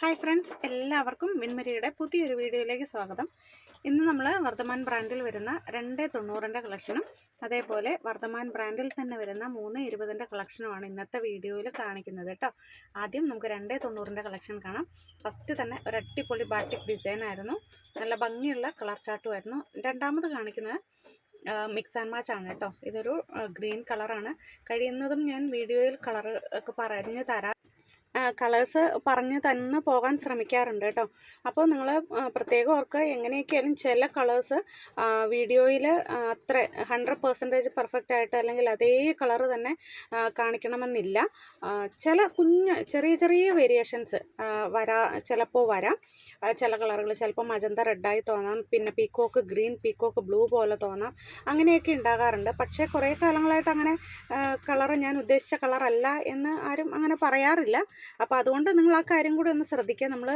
Hi friends എല്ലാവർക്കും മിൻമരിയുടെ പുതിയൊരു വീഡിയോയിലേക്ക് സ്വാഗതം. ഇന്ന് നമ്മൾ വർദ്ധമാൻ ബ്രാൻഡിൽ വരുന്ന രണ്ട് തൊണ്ണൂറിന്റെ കളക്ഷനും അതേപോലെ വർദ്ധമാൻ ബ്രാൻഡിൽ തന്നെ വരുന്ന മൂന്ന് ഇരുപതിന്റെ കളക്ഷനുമാണ് ഇന്നത്തെ വീഡിയോയിൽ കാണിക്കുന്നത് കേട്ടോ. ആദ്യം നമുക്ക് രണ്ട് തൊണ്ണൂറിന്റെ കളക്ഷൻ കാണാം. ഫസ്റ്റ് തന്നെ ഒരു അടിപൊളി ബാട്ടിക് ഡിസൈൻ ആയിരുന്നു. നല്ല ഭംഗിയുള്ള കളർ ചാർട്ടുമായിരുന്നു രണ്ടാമത് കാണിക്കുന്നത് മിക്സ് ആൻഡ് മാച്ച് ആണ് കേട്ടോ. ഇതൊരു ഗ്രീൻ കളറാണ്. കഴിയുന്നതും ഞാൻ വീഡിയോയിൽ കളർ ഒക്കെ പറഞ്ഞ് തരാം. കളേഴ്സ് പറഞ്ഞ് തന്നെ പോകാൻ ശ്രമിക്കാറുണ്ട് കേട്ടോ. അപ്പോൾ നിങ്ങൾ പ്രത്യേകം ഓർക്കുക എങ്ങനെയൊക്കെയായാലും ചില കളേഴ്സ് വീഡിയോയിൽ അത്ര ഹൺഡ്രഡ് പെർസെന്റേജ് പെർഫെക്റ്റ് ആയിട്ട് അല്ലെങ്കിൽ അതേ കളർ തന്നെ കാണിക്കണമെന്നില്ല. ചില കുഞ്ഞ് ചെറിയ ചെറിയ വേരിയേഷൻസ് വരാ ചിലപ്പോൾ വരാം. ചില കളറുകൾ ചിലപ്പോൾ മജന്ത റെഡായി തോന്നാം. പിന്നെ പീക്കോക്ക് ഗ്രീൻ പീക്കോക്ക് ബ്ലൂ പോലെ തോന്നാം. അങ്ങനെയൊക്കെ ഉണ്ടാകാറുണ്ട്. പക്ഷേ കുറേ കാലങ്ങളായിട്ട് അങ്ങനെ കളർ ഞാൻ ഉദ്ദേശിച്ച കളറല്ല എന്ന് ആരും അങ്ങനെ പറയാറില്ല. അപ്പോൾ അതുകൊണ്ട് നിങ്ങൾ ആ കാര്യം കൂടി ഒന്ന് ശ്രദ്ധിക്കുക. നമ്മൾ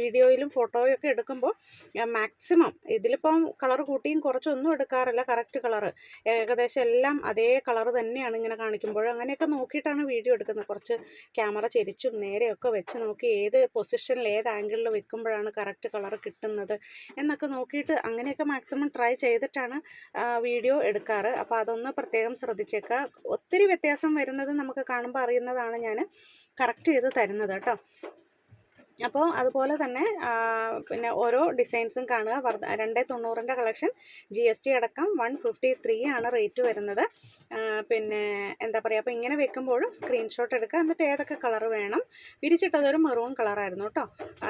വീഡിയോയിലും ഫോട്ടോയും ഒക്കെ എടുക്കുമ്പോൾ മാക്സിമം ഇതിലിപ്പം കളർ കൂട്ടിയും കുറച്ചൊന്നും എടുക്കാറില്ല. കറക്റ്റ് കളറ് ഏകദേശം എല്ലാം അതേ കളർ തന്നെയാണ് ഇങ്ങനെ കാണിക്കുമ്പോൾ. അങ്ങനെയൊക്കെ നോക്കിയിട്ടാണ് വീഡിയോ എടുക്കുന്നത്. കുറച്ച് ക്യാമറ ചെരിച്ചും നേരെയൊക്കെ വെച്ച് നോക്കി ഏത് പൊസിഷനിൽ ഏത് ആംഗിളിൽ വെക്കുമ്പോഴാണ് കറക്റ്റ് കളർ കിട്ടുന്നത് എന്നൊക്കെ നോക്കിയിട്ട് അങ്ങനെയൊക്കെ മാക്സിമം ട്രൈ ചെയ്തിട്ടാണ് വീഡിയോ എടുക്കാറ്. അപ്പോൾ അതൊന്ന് പ്രത്യേകം ശ്രദ്ധിച്ചേക്കുക. ഒത്തിരി വ്യത്യാസം വരുന്നത് നമുക്ക് കാണുമ്പോൾ അറിയുന്നതാണ് ഞാൻ കറക്റ്റ് ചെയ്ത് തരുന്നത് കേട്ടോ. അപ്പോൾ അതുപോലെ തന്നെ പിന്നെ ഓരോ ഡിസൈൻസും കാണുക. വർദ്ധ രണ്ടേ തൊണ്ണൂറിന്റെ കളക്ഷൻ ജി എസ് ടി അടക്കം വൺ ഫിഫ്റ്റി ത്രീ ആണ് റേറ്റ് വരുന്നത്. പിന്നെ എന്താ പറയുക അപ്പോൾ ഇങ്ങനെ വെക്കുമ്പോഴും സ്ക്രീൻഷോട്ട് എടുക്കുക. എന്നിട്ട് ഏതൊക്കെ കളർ വേണം. വിരിച്ചിട്ടതൊരു മെറൂൺ കളറായിരുന്നു കേട്ടോ.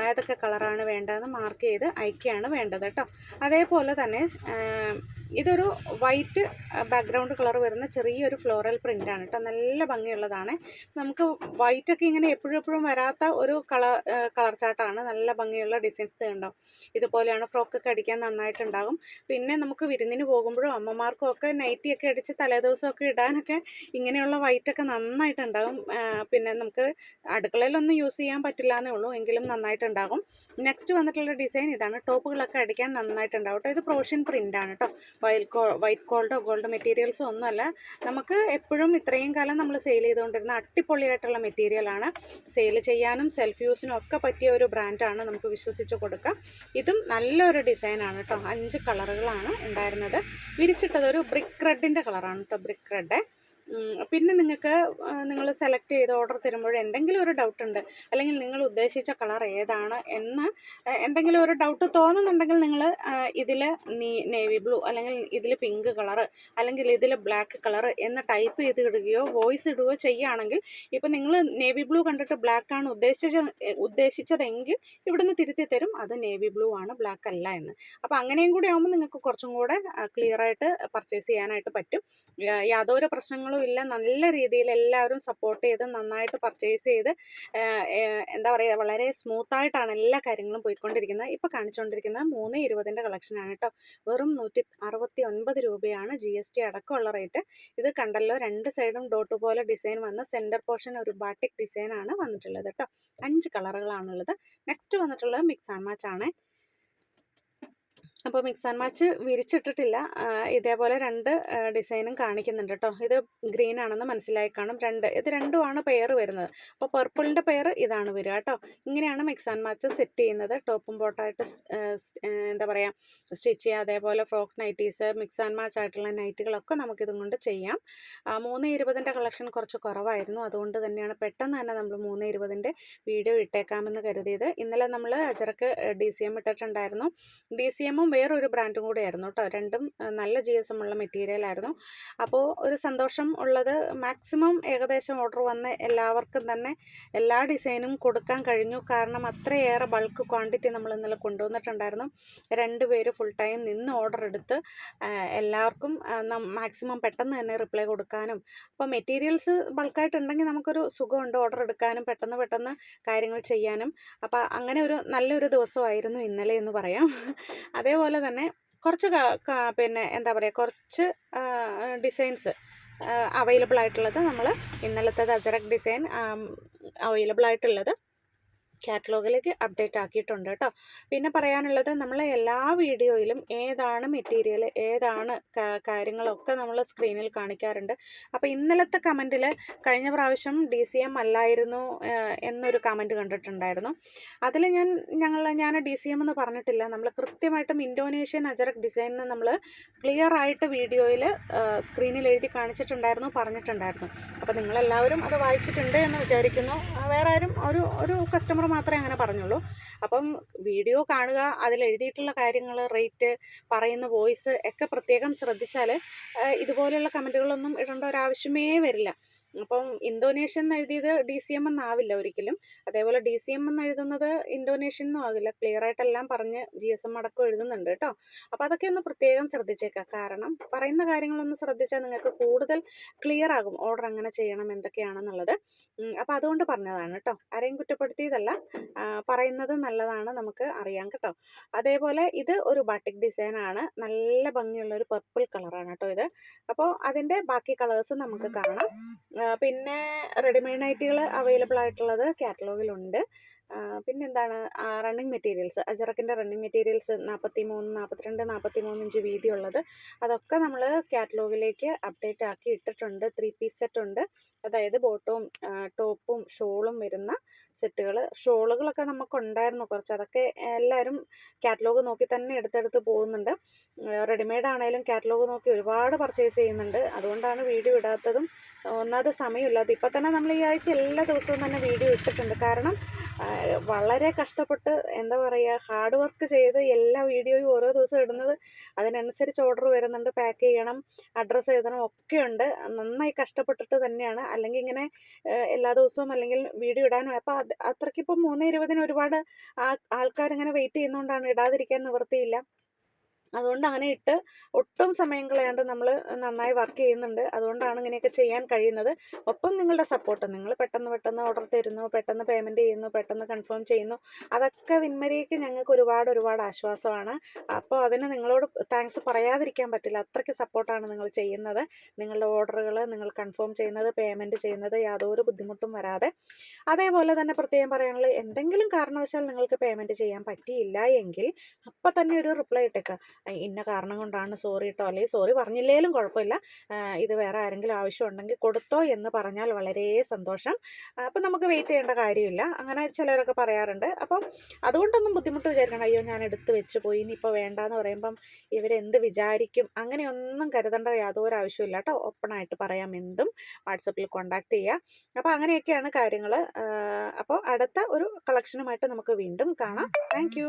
ഏതൊക്കെ കളറാണ് വേണ്ടതെന്ന് മാർക്ക് ചെയ്ത് അയക്കുകയാണ് വേണ്ടത് കേട്ടോ. അതേപോലെ തന്നെ ഇതൊരു വൈറ്റ് ബാക്ക്ഗ്രൗണ്ട് കളർ വരുന്ന ചെറിയൊരു ഫ്ലോറൽ പ്രിന്റാണ് കേട്ടോ നല്ല ഭംഗിയുള്ളതാണ്. നമുക്ക് വൈറ്റ് ഒക്കെ ഇങ്ങനെ എപ്പോഴും എപ്പോഴും വരാത്ത ഒരു കളർ കളർ ചാട്ടാണ് നല്ല ഭംഗിയുള്ള ഡിസൈൻസ് ഉണ്ടാവും ഇതുപോലെയാണ് ഫ്രോക്കൊക്കെ അടിക്കാൻ നന്നായിട്ടുണ്ടാകും. പിന്നെ നമുക്ക് വിരുന്നിന് പോകുമ്പോഴും അമ്മമാർക്കും ഒക്കെ നൈറ്റിയൊക്കെ അടിച്ച് തലേദിവസമൊക്കെ ഇടാനൊക്കെ ഇങ്ങനെയുള്ള വൈറ്റൊക്കെ നന്നായിട്ടുണ്ടാകും. പിന്നെ നമുക്ക് അടുക്കളയിലൊന്നും യൂസ് ചെയ്യാൻ പറ്റില്ല എന്നേ ഉള്ളൂ. എങ്കിലും നന്നായിട്ടുണ്ടാകും. നെക്സ്റ്റ് വന്നിട്ടുള്ള ഡിസൈൻ ഇതാണ്. ടോപ്പുകളൊക്കെ അടിക്കാൻ നന്നായിട്ടുണ്ടാവും കേട്ടോ ഇത് പ്രോഷ്യൻ പ്രിന്റാണ് കേട്ടോ വൈറ്റ് വൈറ്റ് ഗോൾഡോ ഗോൾഡ് മെറ്റീരിയൽസോ ഒന്നുമല്ല. നമുക്ക് എപ്പോഴും ഇത്രയും കാലം നമ്മൾ സെയിൽ ചെയ്തുകൊണ്ടിരുന്ന അട്ടിപ്പൊളിയായിട്ടുള്ള മെറ്റീരിയലാണ് സെയിൽ ചെയ്യാനും സെൽഫ് യൂസിനും ഒക്കെ പറ്റിയ ഒരു ബ്രാൻഡാണ് നമുക്ക് വിശ്വസിച്ച് കൊടുക്കാം. ഇതും നല്ലൊരു ഡിസൈനാണ് കേട്ടോ. അഞ്ച് കളറുകളാണ് ഉണ്ടായിരുന്നത്. വിരിച്ചിട്ടത് ഒരു ബ്രിക്ക് റെഡിന്റെ കളറാണ് കേട്ടോ ബ്രിക്ക് റെഡ് പിന്നെ നിങ്ങൾക്ക് നിങ്ങൾ സെലക്ട് ചെയ്ത് ഓർഡർ തരുമ്പോൾ എന്തെങ്കിലും ഒരു ഡൗട്ട് ഉണ്ട് അല്ലെങ്കിൽ നിങ്ങൾ ഉദ്ദേശിച്ച കളർ ഏതാണ് എന്ന് എന്തെങ്കിലും ഒരു ഡൗട്ട് തോന്നുന്നുണ്ടെങ്കിൽ നിങ്ങൾ ഇതിൽ നേവി ബ്ലൂ അല്ലെങ്കിൽ ഇതിൽ പിങ്ക് കളർ അല്ലെങ്കിൽ ഇതിൽ ബ്ലാക്ക് കളർ എന്ന് ടൈപ്പ് ചെയ്ത് ഇടുകയോ വോയിസ് ഇടുകയോ ചെയ്യുകയാണെങ്കിൽ ഇപ്പം നിങ്ങൾ നേവി ബ്ലൂ കണ്ടിട്ട് ബ്ലാക്ക് ആണ് ഉദ്ദേശിച്ച ഉദ്ദേശിച്ചതെങ്കിൽ ഇവിടുന്ന് തിരുത്തി തരും. അത് നേവി ബ്ലൂ ആണ് ബ്ലാക്ക് അല്ല എന്ന്. അപ്പോൾ അങ്ങനെയും കൂടി ആകുമ്പോൾ നിങ്ങൾക്ക് കുറച്ചും കൂടെ ക്ലിയർ ആയിട്ട് പർച്ചേസ് ചെയ്യാനായിട്ട് പറ്റും. യാതൊരു പ്രശ്നങ്ങളും ഇല്ല. നല്ല രീതിയിൽ എല്ലാവരും സപ്പോർട്ട് ചെയ്ത് നന്നായിട്ട് പർച്ചേസ് ചെയ്ത് എന്താ പറയുക വളരെ സ്മൂത്തായിട്ടാണ് എല്ലാ കാര്യങ്ങളും പോയിക്കൊണ്ടിരിക്കുന്നത്. ഇപ്പോൾ കാണിച്ചുകൊണ്ടിരിക്കുന്നത് മൂന്ന് ഇരുപതിന്റെ കളക്ഷനാണ് കേട്ടോ വെറും നൂറ്റി അറുപത്തി ഒൻപത് രൂപയാണ് ജി എസ് ടി അടക്കമുള്ള റേറ്റ് ഇത് കണ്ടല്ലോ രണ്ട് സൈഡും ഡോട്ട് പോലെ ഡിസൈൻ വന്ന സെന്റർ പോർഷൻ ഒരു ബാട്ടിക് ഡിസൈനാണ് വന്നിട്ടുള്ളത് കേട്ടോ അഞ്ച് കളറുകളാണുള്ളത് നെക്സ്റ്റ് വന്നിട്ടുള്ളത് മിക്സ് ആൻഡ് മാച്ച് ആണ്. അപ്പോൾ മിക്സ് ആൻഡ് മാച്ച് വിരിച്ചിട്ടിട്ടില്ല. ഇതേപോലെ രണ്ട് ഡിസൈനും കാണിക്കുന്നുണ്ട് കേട്ടോ. ഇത് ഗ്രീൻ ആണെന്ന് മനസ്സിലായി കാണും. രണ്ട് ഇത് രണ്ടുമാണ് പെയർ വരുന്നത്. അപ്പോൾ പർപ്പിളിന്റെ പെയർ ഇതാണ് വരിക കേട്ടോ. ഇങ്ങനെയാണ് മിക്സ് ആൻഡ് മാച്ച് സെറ്റ് ചെയ്യുന്നത്. ടോപ്പും ബോട്ടായിട്ട് എന്താ പറയുക സ്റ്റിച്ച് ചെയ്യുക. അതേപോലെ frock nighties mix and match ആയിട്ടുള്ള നൈറ്റുകളൊക്കെ നമുക്കിതും കൊണ്ട് ചെയ്യാം. മൂന്ന് ഇരുപതിന്റെ കളക്ഷൻ കുറച്ച് കുറവായിരുന്നു. അതുകൊണ്ട് തന്നെയാണ് പെട്ടെന്ന് തന്നെ നമ്മൾ മൂന്ന് ഇരുപതിന്റെ വീഡിയോ ഇട്ടേക്കാമെന്ന് കരുതിയത്. ഇന്നലെ നമ്മൾ അജറക്ക് ഡി സി എം ഇട്ടിട്ടുണ്ടായിരുന്നു. ഡി സി എമ്മും വേറൊരു ബ്രാൻഡും കൂടെ ആയിരുന്നു കേട്ടോ. രണ്ടും നല്ല ജി എസ് എം ഉള്ള മെറ്റീരിയൽ ആയിരുന്നു. അപ്പോൾ ഒരു സന്തോഷം ഉള്ളത് മാക്സിമം ഏകദേശം ഓർഡർ വന്ന എല്ലാവർക്കും തന്നെ എല്ലാ ഡിസൈനും കൊടുക്കാൻ കഴിഞ്ഞു. കാരണം അത്രയേറെ ബൾക്ക് ക്വാണ്ടിറ്റി നമ്മൾ ഇന്നലെ കൊണ്ടുവന്നിട്ടുണ്ടായിരുന്നു. രണ്ട് പേര് ഫുൾ ടൈം നിന്ന് ഓർഡർ എടുത്ത് എല്ലാവർക്കും മാക്സിമം പെട്ടെന്ന് തന്നെ റിപ്ലൈ കൊടുക്കാനും അപ്പോൾ മെറ്റീരിയൽസ് ബൾക്കായിട്ടുണ്ടെങ്കിൽ നമുക്കൊരു സുഖമുണ്ട് ഓർഡർ എടുക്കാനും പെട്ടെന്ന് പെട്ടെന്ന് കാര്യങ്ങൾ ചെയ്യാനും. അപ്പോൾ അങ്ങനെ ഒരു നല്ലൊരു ദിവസമായിരുന്നു ഇന്നലെ എന്ന് പറയാം. അതേപോലെ തന്നെ കുറച്ച് പിന്നെ എന്താ പറയുക കുറച്ച് ഡിസൈൻസ് അവൈലബിൾ ആയിട്ടുള്ളത് നമ്മൾ ഇന്നലത്തെ അജറക് ഡിസൈൻ അവൈലബിൾ ആയിട്ടുള്ളത്. കാറ്റലോഗിലേക്ക് അപ്ഡേറ്റ് ആക്കിയിട്ടുണ്ട് കേട്ടോ. പിന്നെ പറയാനുള്ളത് നമ്മൾ എല്ലാ വീഡിയോയിലും ഏതാണ് മെറ്റീരിയൽ ഏതാണ് കാര്യങ്ങളൊക്കെ നമ്മൾ സ്ക്രീനിൽ കാണിക്കാറുണ്ട്. അപ്പോൾ ഇന്നലത്തെ കമന്റിൽ കഴിഞ്ഞ പ്രാവശ്യം ഡി സി എം അല്ലായിരുന്നു എന്നൊരു കമന്റ് കണ്ടിട്ടുണ്ടായിരുന്നു. അതിൽ ഞാൻ ഞങ്ങൾ ഞാൻ ഡി സി എം എന്ന് പറഞ്ഞിട്ടില്ല. നമ്മൾ കൃത്യമായിട്ടും ഇൻഡോനേഷ്യൻ അജറക് ഡിസൈൻ നമ്മൾ ക്ലിയർ ആയിട്ട് വീഡിയോയിൽ സ്ക്രീനിൽ എഴുതി കാണിച്ചിട്ടുണ്ടായിരുന്നു പറഞ്ഞിട്ടുണ്ടായിരുന്നു. അപ്പോൾ നിങ്ങളെല്ലാവരും അത് വായിച്ചിട്ടുണ്ട് എന്ന് വിചാരിക്കുന്നു. വേറെ ആരും ഒരു ഒരു കസ്റ്റമർ മാത്രമേ അങ്ങനെ പറഞ്ഞുള്ളൂ. അപ്പം വീഡിയോ കാണുക അതിൽ എഴുതിയിട്ടുള്ള കാര്യങ്ങൾ റേറ്റ് പറയുന്ന വോയിസ് ഒക്കെ പ്രത്യേകം ശ്രദ്ധിച്ചാൽ ഇതുപോലെയുള്ള കമന്റുകളൊന്നും ഇടേണ്ട ഒരാവശ്യമേ വരില്ല. അപ്പം ഇന്തോനേഷ്യൻ എഴുതിയത് ഡി സി എം എന്നാവില്ല ഒരിക്കലും. അതേപോലെ ഡി സി എം എന്ന് എഴുതുന്നത് ഇന്തോനേഷ്യൻ എന്നും ആകില്ല ക്ലിയർ ആയിട്ടെല്ലാം പറഞ്ഞ് ജി എസ് എം അടക്കം എഴുതുന്നുണ്ട് കേട്ടോ. അപ്പോൾ അതൊക്കെ ഒന്ന് പ്രത്യേകം ശ്രദ്ധിച്ചേക്കാം. കാരണം പറയുന്ന കാര്യങ്ങളൊന്ന് ശ്രദ്ധിച്ചാൽ നിങ്ങൾക്ക് കൂടുതൽ ക്ലിയർ ആകും. ഓർഡർ എങ്ങനെ ചെയ്യണം എന്തൊക്കെയാണെന്നുള്ളത്. അപ്പോൾ അതുകൊണ്ട് പറഞ്ഞതാണ് കേട്ടോ. ആരെയും കുറ്റപ്പെടുത്തിയതല്ല. പറയുന്നത് നല്ലതാണ് നമുക്ക് അറിയാം കേട്ടോ. അതേപോലെ ഇത് ഒരു ബാട്ടിക് ഡിസൈനാണ് നല്ല ഭംഗിയുള്ള ഒരു പർപ്പിൾ കളറാണ് കേട്ടോ ഇത്. അപ്പോൾ അതിന്റെ ബാക്കി കളേഴ്സ് നമുക്ക് കാണാം. പിന്നെ റെഡിമെയ്ഡ് നൈറ്റികൾ അവൈലബിൾ ആയിട്ടുള്ളത് കാറ്റലോഗിലുണ്ട്. പിന്നെന്താണ്? റണ്ണിങ് മെറ്റീരിയൽസ് അജറക്കിന്റെ റണ്ണിങ് മെറ്റീരിയൽസ് നാൽപ്പത്തി മൂന്ന് നാൽപ്പത്തിരണ്ട് നാൽപ്പത്തി മൂന്ന് ഇഞ്ച് വീതിയുള്ളത്. അതൊക്കെ നമ്മൾ കാറ്റലോഗിലേക്ക് അപ്ഡേറ്റ് ആക്കി ഇട്ടിട്ടുണ്ട്. ത്രീ പീസ് സെറ്റ് ഉണ്ട്. അതായത് ബോട്ടവും ടോപ്പും ഷോളും വരുന്ന സെറ്റുകൾ ഷോളുകളൊക്കെ നമുക്ക് ഉണ്ടായിരുന്നു കുറച്ച്. അതൊക്കെ എല്ലാവരും കാറ്റലോഗ് നോക്കി തന്നെ എടുത്തെടുത്ത് പോകുന്നുണ്ട്. റെഡിമെയ്ഡ് ആണെങ്കിലും കാറ്റലോഗ് നോക്കി ഒരുപാട് പർച്ചേസ് ചെയ്യുന്നുണ്ട്. അതുകൊണ്ടാണ് വീഡിയോ ഇടാത്തതും ഒന്നാമത് സമയമില്ലാത്ത ഇപ്പം തന്നെ നമ്മൾ ഈ ആഴ്ച എല്ലാ ദിവസവും തന്നെ വീഡിയോ ഇട്ടിട്ടുണ്ട്. കാരണം വളരെ കഷ്ടപ്പെട്ട് എന്താ പറയുക ഹാർഡ് വർക്ക് ചെയ്ത് എല്ലാ വീഡിയോയും ഓരോ ദിവസം ഇടുന്നത് അതിനനുസരിച്ച് ഓർഡർ വരുന്നുണ്ട് പാക്ക് ചെയ്യണം അഡ്രസ്സ് എഴുതണം ഒക്കെയുണ്ട് നന്നായി കഷ്ടപ്പെട്ടിട്ട് തന്നെയാണ്. അല്ലെങ്കിൽ ഇങ്ങനെ എല്ലാ ദിവസവും അല്ലെങ്കിൽ വീഡിയോ ഇടാനും. അപ്പോൾ അത് അത്രയ്ക്കിപ്പം മൂന്ന് ഇരുപതിന് ഒരുപാട് ആൾക്കാരിങ്ങനെ വെയിറ്റ് ചെയ്യുന്നതുകൊണ്ടാണ് ഇടാതിരിക്കാൻ നിവൃത്തിയില്ല. അതുകൊണ്ട് അങ്ങനെ ഇട്ട് ഒട്ടും സമയം കളയാണ്ട് നമ്മൾ നന്നായി വർക്ക് ചെയ്യുന്നുണ്ട്. അതുകൊണ്ടാണ് ഇങ്ങനെയൊക്കെ ചെയ്യാൻ കഴിയുന്നത്. ഒപ്പം നിങ്ങളുടെ സപ്പോർട്ട് നിങ്ങൾ പെട്ടെന്ന് പെട്ടെന്ന് ഓർഡർ തരുന്നു പെട്ടെന്ന് പേയ്മെന്റ് ചെയ്യുന്നു പെട്ടെന്ന് കൺഫേം ചെയ്യുന്നു. അതൊക്കെ വിൻമരിക്ക് ഞങ്ങൾക്ക് ഒരുപാട് ഒരുപാട് ആശ്വാസമാണ്. അപ്പോൾ അതിന് നിങ്ങളോട് താങ്ക്സ് പറയാതിരിക്കാൻ പറ്റില്ല. അത്രയ്ക്ക് സപ്പോർട്ടാണ് നിങ്ങൾ ചെയ്യുന്നത്. നിങ്ങളുടെ ഓർഡറുകൾ നിങ്ങൾ കൺഫേം ചെയ്യുന്നത് പേയ്മെന്റ് ചെയ്യുന്നത് യാതൊരു ബുദ്ധിമുട്ടും വരാതെ. അതേപോലെ തന്നെ പ്രത്യേകം പറയാനുള്ളത് എന്തെങ്കിലും കാരണവശാൽ നിങ്ങൾക്ക് പേയ്മെന്റ് ചെയ്യാൻ പറ്റിയില്ല എങ്കിൽ അപ്പം തന്നെ ഒരു റിപ്ലൈ ഇട്ടേക്കുക ഇന്ന കാരണം കൊണ്ടാണ് സോറി കേട്ടോ അല്ലെങ്കിൽ സോറി പറഞ്ഞില്ലേലും കുഴപ്പമില്ല. ഇത് വേറെ ആരെങ്കിലും ആവശ്യമുണ്ടെങ്കിൽ കൊടുത്തോ എന്ന് പറഞ്ഞാൽ വളരെ സന്തോഷം. അപ്പം നമുക്ക് വെയിറ്റ് ചെയ്യേണ്ട കാര്യമില്ല. അങ്ങനെ ചിലരൊക്കെ പറയാറുണ്ട്. അപ്പം അതുകൊണ്ടൊന്നും ബുദ്ധിമുട്ട് വിചാരിക്കണം അയ്യോ ഞാൻ എടുത്ത് വെച്ച് പോയി ഇനിയിപ്പോൾ വേണ്ടാന്ന് പറയുമ്പം ഇവരെന്ത് വിചാരിക്കും? അങ്ങനെയൊന്നും കരുതേണ്ട യാതൊരു ആവശ്യമില്ല കേട്ടോ ഓപ്പണായിട്ട് പറയാം എന്തും. വാട്സപ്പിൽ കോണ്ടാക്ട് ചെയ്യുക അപ്പോൾ അങ്ങനെയൊക്കെയാണ് കാര്യങ്ങൾ അപ്പോൾ അടുത്ത ഒരു കളക്ഷനുമായിട്ട് നമുക്ക് വീണ്ടും കാണാം. താങ്ക്